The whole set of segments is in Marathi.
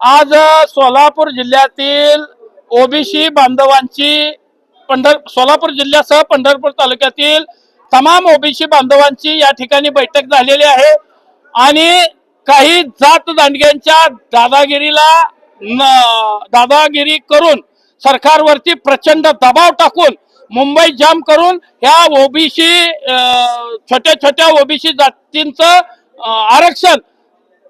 आज सोलापूर जिल्ह्यातील ओबीसी बांधवांची पंढर सोलापूर जिल्ह्यासह पंढरपूर तालुक्यातील तमाम ओबीसी बांधवांची या ठिकाणी बैठक झालेली आहे. आणि काही जात दांडग्यांच्या दादागिरीला न- दादागिरी करून सरकारवरती प्रचंड दबाव टाकून मुंबई जाम करून ह्या ओबीसी छोट्या छोट्या ओबीसी जातींचं आरक्षण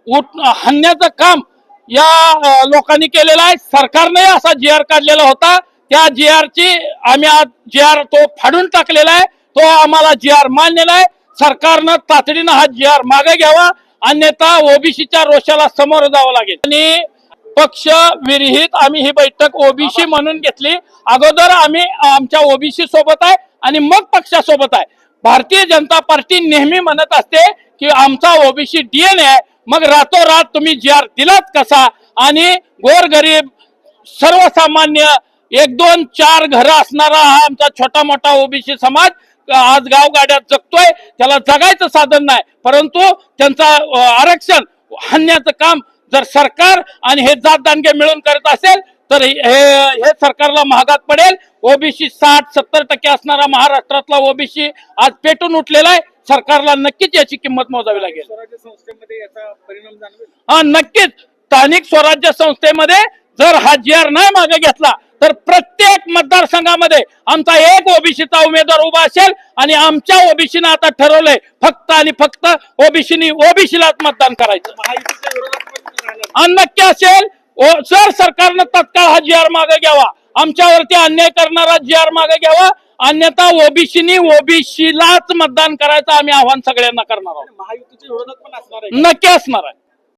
उठ हाणण्याचं काम या लोकांनी केलेलं आहे. सरकारने असा जी आर काढलेला होता. त्या जी ची आम्ही आज जी आर तो फाडून टाकलेला आहे. तो आम्हाला जी आर मानलेला आहे. सरकारनं तातडीनं हा जी आर मागे घ्यावा. अन्यथा ओबीसीच्या रोषाला समोर जावं लागेल. आणि पक्ष विरहित आम्ही ही बैठक ओबीसी म्हणून घेतली. अगोदर आम्ही आमच्या ओबीसी सोबत आहे आणि मग पक्षासोबत आहे. भारतीय जनता पार्टी नेहमी म्हणत असते की आमचा ओबीसी डीएनए आहे. मग रातोरात तुम्ही जी आर दिलात कसा? आणि गोरगरीब सर्वसामान्य एक दोन चार घरं असणारा हा आमचा छोटा मोठा ओबीसी समाज आज गावगाड्यात जगतोय त्याला जगायचं साधन नाही. परंतु त्यांचा आरक्षण हाणण्याचं काम जर सरकार आणि हे जात दानगे मिळून करत असेल तर हे हे सरकारला महागात पडेल. ओबीसी साठ सत्तर टक्के असणारा महाराष्ट्रातला ओबीसी आज पेटून उठलेला आहे. सरकारला नक्कीच याची किंमत मोजावी लागेल. हा नक्कीच. स्थानिक स्वराज्य संस्थेमध्ये जर हा जी आर नाही मागे घेतला तर प्रत्येक मतदारसंघामध्ये आमचा एक ओबीसीचा उमेदवार उभा असेल आणि आमच्या ओबीसीनं आता ठरवलंय फक्त आणि फक्त ओबीसीनी ओबीसीलाच मतदान करायचं. नक्की असेल जर सरकारनं तत्काळ हा जी आर मागे घ्यावा आमच्यावरती अन्याय करणारा जी आर मागे घ्यावा अन्यथा ओबीसीनी ओबीसीलाच मतदान करायचं आम्ही आव्हान सगळ्यांना करणार आहोत. महायुतीच्या विरोधात पण असणार आहे. नक्की असणार आहे.